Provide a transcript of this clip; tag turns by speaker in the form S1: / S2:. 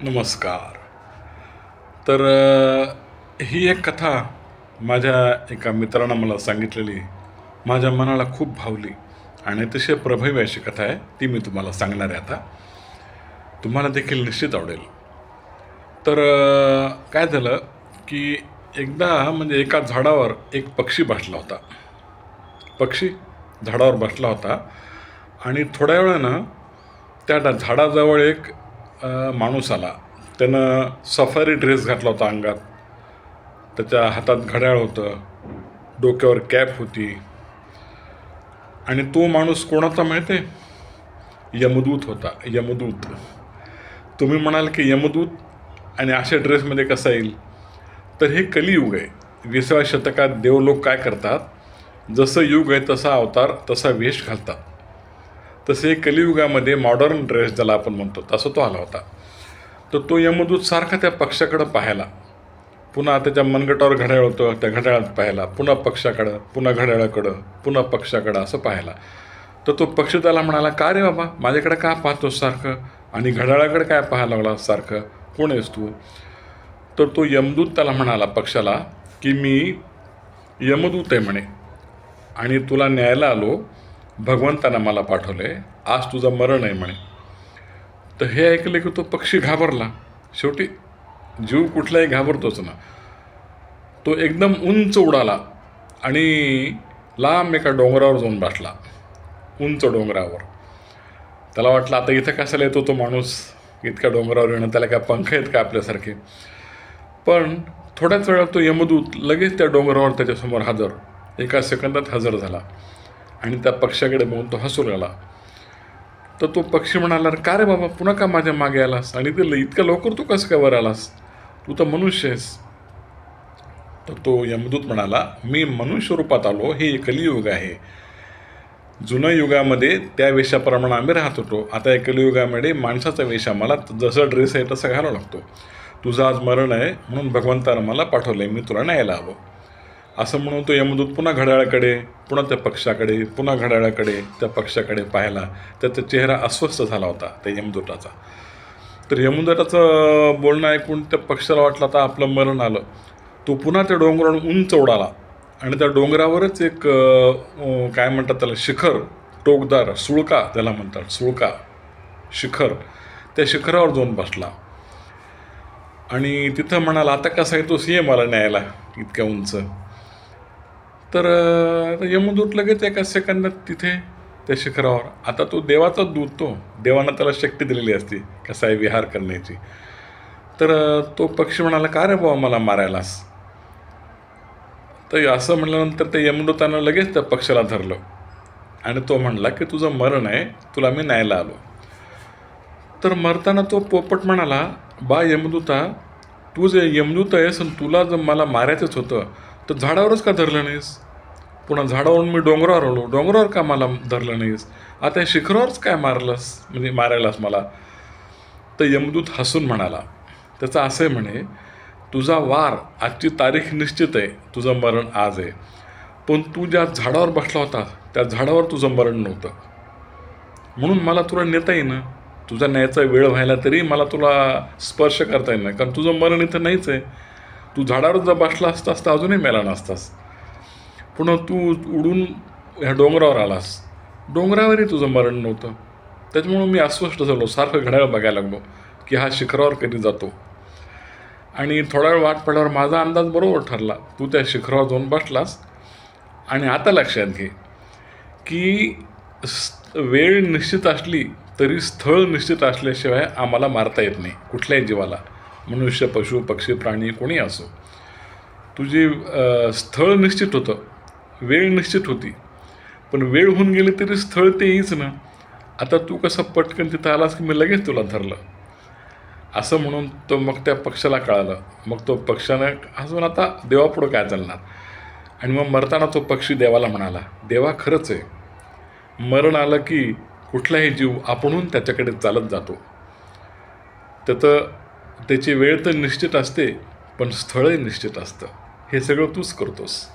S1: नमस्कार. तर ही एक कथा माझ्या एका मित्रानं मला सांगितलेली. माझ्या मनाला खूप भावली आणि अतिशय प्रभावी अशी कथा आहे. ती मी तुम्हाला सांगणार आहे आता. तुम्हाला देखील निश्चित आवडेल. तर काय झालं की एकदा म्हणजे एका झाडावर एक पक्षी बसला होता. पक्षी झाडावर बसला होता आणि थोड्या वेळानं त्या झाडाजवळ एक माणूस आला. त्यानं सफारी ड्रेस घातला होता अंगात. त्याच्या हातात घड्याळ होतं. डोक्यावर कॅप होती. आणि तो माणूस कोणाचा माहिती आहे? यमदूत होता. यमदूत. तुम्ही म्हणाल की यमदूत आणि अशा ड्रेसमध्ये कसा येईल? तर हे कलियुग आहे. विसाव्या शतकात देवलोक काय करतात? जसं युग आहे तसा अवतार तसा वेश घालतात. तसे कलियुगामध्ये मॉडर्न ड्रेस ज्याला आपण म्हणतो तसं तो आला होता. तर तो यमदूत सारखा त्या पक्षाकडं पाहायला पुन्हा त्याच्या मनगटावर घड्याळ होतं त्या घड्याळात पाहायला पुन्हा पक्षाकडं पुन्हा घड्याळाकडं पुन्हा पक्षाकडं असं पाहायला. तर तो पक्षी त्याला म्हणाला का रे बाबा माझ्याकडे का पाहतोस सारखं? आणि घड्याळाकडे काय पाहायला लागला सारखं? कोण आहेस तू? तर तो यमदूत त्याला म्हणाला पक्षाला की मी यमदूत आहे म्हणे. आणि तुला न्यायला आलो भगवंतानं मला पाठवले आज तुझं मरण आहे म्हणे. तर हे ऐकले की तो पक्षी घाबरला. शेवटी जीव कुठलाही घाबरतोच ना. तो एकदम उंच उडाला आणि लांब एका डोंगरावर जाऊन बसला. उंच डोंगरावर. त्याला वाटलं आता इथं कशाला येतो तो माणूस? इतक्या डोंगरावर येणं त्याला काय पंख आहेत का आपल्यासारखे? पण थोड्याच वेळात तो यमदूत लगेच त्या डोंगरावर त्याच्यासमोर हजर. एका सेकंदात हजर झाला. आणि त्या पक्षाकडे बघून तो हसू लागला तर तो पक्षी म्हणाला का रे बाबा पुन्हा का माझ्या मागे आलास? आणि ते ल- इतक्या लवकर तू कसं काय वर आलास? तू तर मनुष्य आहेस. तर तो यमदूत म्हणाला मी मनुष्य रूपात आलो हे कलियुग आहे. जुन्या युगामध्ये त्या वेशाप्रमाणे आम्ही राहत होतो. आता या कलियुगामध्ये माणसाचा वेश आम्हाला जसं ड्रेस आहे तसं घालावं लागतो. तुझं आज मरण आहे म्हणून भगवंतानं मला पाठवलं आहे मी तुला न्यायला हवं. असं म्हणून तो यमदूत पुन्हा घड्याळाकडे पुन्हा त्या पक्षाकडे पुन्हा घड्याळाकडे त्या पक्षाकडे पाहिला. त्याचा चेहरा अस्वस्थ झाला होता त्या यमदूताचा. तर यमदूताचं बोलणं ऐकून त्या पक्षाला वाटलं आता आपलं मरण आलं. तो पुन्हा त्या डोंगरावरून उंच उडाला. आणि त्या डोंगरावरच एक काय म्हणतात त्याला शिखर टोकदार सुळका त्याला म्हणतात सुळका शिखर. त्या शिखरावर जाऊन बसला. आणि तिथं म्हणाला आता कसा येतोस ये आला न्यायला इतक्या उंच? तर यमदूत लगेच एका सेकंदात तिथे त्या शिखरावर आता तो देवाचा दूत तो देवानं त्याला शक्ती दिलेली असते कसा आहे विहार करण्याची. तर तो पक्षी म्हणाला का रे बाबा मला मारायलास? तर असं म्हटल्यानंतर त्या यमदूतानं लगेच त्या पक्षाला धरलं. आणि तो म्हणला की तुझं मरण आहे तुला मी न्यायला आलो. तर मरताना तो पोपट म्हणाला बा यमदूता तू जे यमदूत आहेस आणि तुला जर मला मारायचंच होतं तर झाडावरच का धरलं नाहीस? पुन्हा झाडावरून मी डोंगरावर आलो. डोंगरावर का मला धरलं नाहीस? आता या शिखरावरच काय मारलंस? म्हणजे मारायलास मला? तर यमदूत हसून म्हणाला त्याचं असं आहे म्हणे तुझा वार आजची तारीख निश्चित आहे. तुझं मरण आज आहे. पण तू ज्या झाडावर बसला होता त्या झाडावर तुझं मरण नव्हतं. म्हणून मला तुला नेता येईना. तुझा न्यायचा वेळ व्हायला तरी मला तुला स्पर्श करता येईना. कारण तुझं मरण इथं नाहीच आहे. तू झाडावर जर बसला असतास तर अजूनही मेला नसतास. पुन्हा तू उडून ह्या डोंगरावर आलास. डोंगरावरही तुझं मरण नव्हतं. त्याच्यामुळं मी अस्वस्थ झालो. सारखं घड्याळ बघायला लागलो की हा शिखरावर कधी जातो. आणि थोडा वेळ वाट पडल्यावर माझा अंदाज बरोबर ठरला. तू त्या शिखरावर जाऊन बसलास. आणि आता लक्षात घे की वेळ निश्चित असली तरी स्थळ निश्चित असल्याशिवाय आम्हाला मारता येत नाही. कुठल्याही जीवाला. मनुष्य पशु पक्षी प्राणी कोणी असो. तुझी स्थळ निश्चित होतं. वेळ निश्चित होती. पण वेळ होऊन गेली तरी स्थळ ते येईच ना. आता तू कसं पटकन तिथं आलास की मी लगेच तुला धरलं? असं म्हणून तो मग त्या पक्षाला कळालं. मग तो पक्षानं अजून आता देवापुढं काय चालणार? आणि मग मरताना तो पक्षी देवाला म्हणाला देवा खरंच आहे. मरण आलं की कुठलाही जीव आपणहून त्याच्याकडे चालत जातो. त्याचं त्याची वेळ तर निश्चित असते पण स्थळही निश्चित असतं. हे सगळं तूच करतोस.